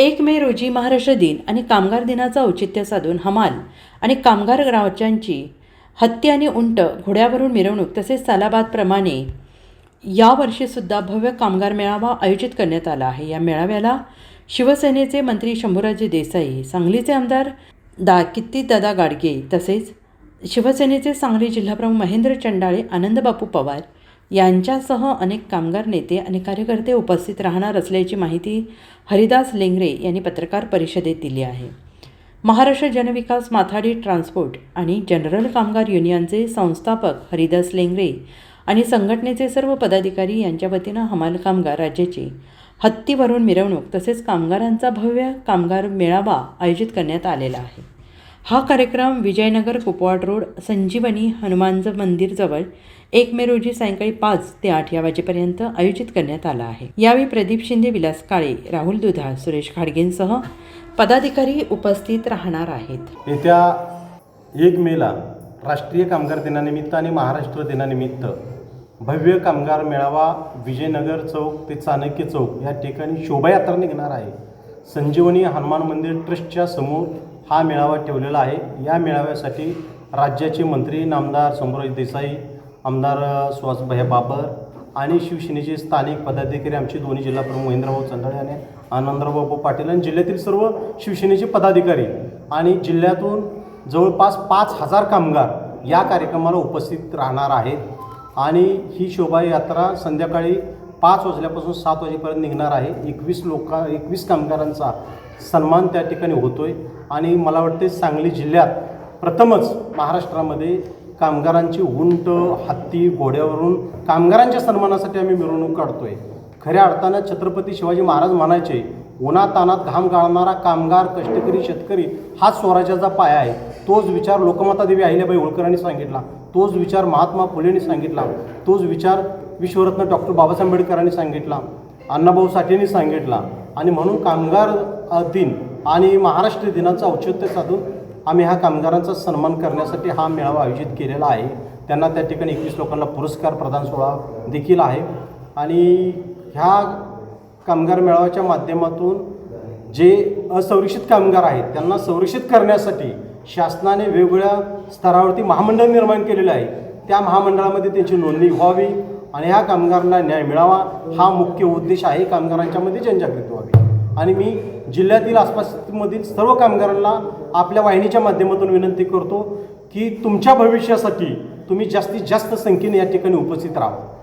एक मे रोजी महाराष्ट्र दिन आणि कामगार दिनाचं औचित्य साधून हमाल आणि कामगार राज्यांची हत्ती आणि उंट घोड्यावरून मिरवणूक तसेच सालाबादप्रमाणे यावर्षीसुद्धा भव्य कामगार मेळावा आयोजित करण्यात आला आहे. या मेळाव्याला शिवसेनेचे मंत्री शंभूराजे देसाई सांगलीचे आमदार दा कित्तीदादा गाडगे तसेच शिवसेनेचे सांगली जिल्हाप्रमुख महेंद्र चंडाळे आनंदबापू पवार यांच्यासह अनेक कामगार नेते आणि कार्यकर्ते उपस्थित राहणार असल्याची माहिती हरिदास लेंगरे यांनी पत्रकार परिषदेत दिली आहे. महाराष्ट्र जनविकास माथाडी ट्रान्सपोर्ट आणि जनरल कामगार युनियनचे संस्थापक हरिदास लेंगरे आणि संघटनेचे सर्व पदाधिकारी यांच्या वतीनं हमाल कामगार राज्याची हत्तीवरून मिरवणूक तसेच कामगारांचा भव्य कामगार मेळावा आयोजित करण्यात आलेला आहे. हा कार्यक्रम विजयनगर कुपवाड रोड संजीवनी हनुमानज मंदिरजवळ एक मे रोजी सायंकाळी पाच ते आठ या वाजेपर्यंत आयोजित करण्यात आला आहे. यावेळी प्रदीप शिंदे विलास काळे राहुल दुधा सुरेश खाडगेंसह पदाधिकारी उपस्थित राहणार आहेत. येत्या एक मेला राष्ट्रीय कामगार दिनानिमित्त आणि महाराष्ट्र दिनानिमित्त भव्य कामगार मेळावा विजयनगर चौक ते चाणक्य चौक या ठिकाणी शोभायात्रा निघणार आहे. संजीवनी हनुमान मंदिर ट्रस्टच्या समोर हा मेळावा ठेवलेला आहे. या मेळाव्यासाठी राज्याचे मंत्री नामदार शंभूराज देसाई आमदार सुहासभाई बाबर आणि शिवसेनेचे स्थानिक पदाधिकारी आमचे दोन्ही जिल्हाप्रमुख महेंद्रभाऊ चंदळे आणि आनंदराव पाटील आणि जिल्ह्यातील सर्व शिवसेनेचे पदाधिकारी आणि जिल्ह्यातून जवळपास पाच हजार कामगार या कार्यक्रमाला उपस्थित राहणार आहेत. आणि ही शोभायात्रा संध्याकाळी पाच वाजल्यापासून सात वाजेपर्यंत निघणार आहे. एकवीस लोका एकवीस कामगारांचा सन्मान त्या ठिकाणी होतो आहे आणि मला वाटते सांगली जिल्ह्यात प्रथमच महाराष्ट्रामध्ये कामगारांची उंट हत्ती घोड्यावरून कामगारांच्या सन्मानासाठी आम्ही मिरवणूक काढतो आहे खऱ्या अर्थानं छत्रपती शिवाजी महाराज म्हणायचे उन्हातानात घाम गाळणारा कामगार कष्टकरी शेतकरी हाच स्वराज्याचा पाया आहे. तोच विचार लोकमातादेवी अहिल्याबाई होळकरांनी सांगितला तोच विचार महात्मा फुलेंनी सांगितला तोच विचार विश्वरत्न डॉक्टर बाबासाहेब आंबेडकरांनी सांगितला अण्णाभाऊ साठेंनी सांगितला. आणि म्हणून कामगार दिन आणि महाराष्ट्र दिनाचं औचित्य साधून आम्ही ह्या कामगारांचा सन्मान करण्यासाठी हा मेळावा आयोजित केलेला आहे. त्यांना त्या ठिकाणी एकवीस लोकांना पुरस्कार प्रदान सोहळा देखील आहे. आणि ह्या कामगार मेळाव्याच्या माध्यमातून जे असंरक्षित कामगार आहेत त्यांना संरक्षित करण्यासाठी शासनाने वेगवेगळ्या स्तरावरती महामंडळ निर्माण केलेलं आहे. त्या महामंडळामध्ये त्यांची नोंदणी व्हावी आणि ह्या कामगारांना न्याय मिळावा हा मुख्य उद्देश आहे. कामगारांच्यामध्ये जनजागृती व्हावी. आणि मी जिल्ह्यातील आसपासमधील सर्व कामगारांना आपल्या वाहिनीच्या माध्यमातून विनंती करतो की तुमच्या भविष्यासाठी तुम्ही जास्तीत जास्त संख्येने या ठिकाणी उपस्थित राहा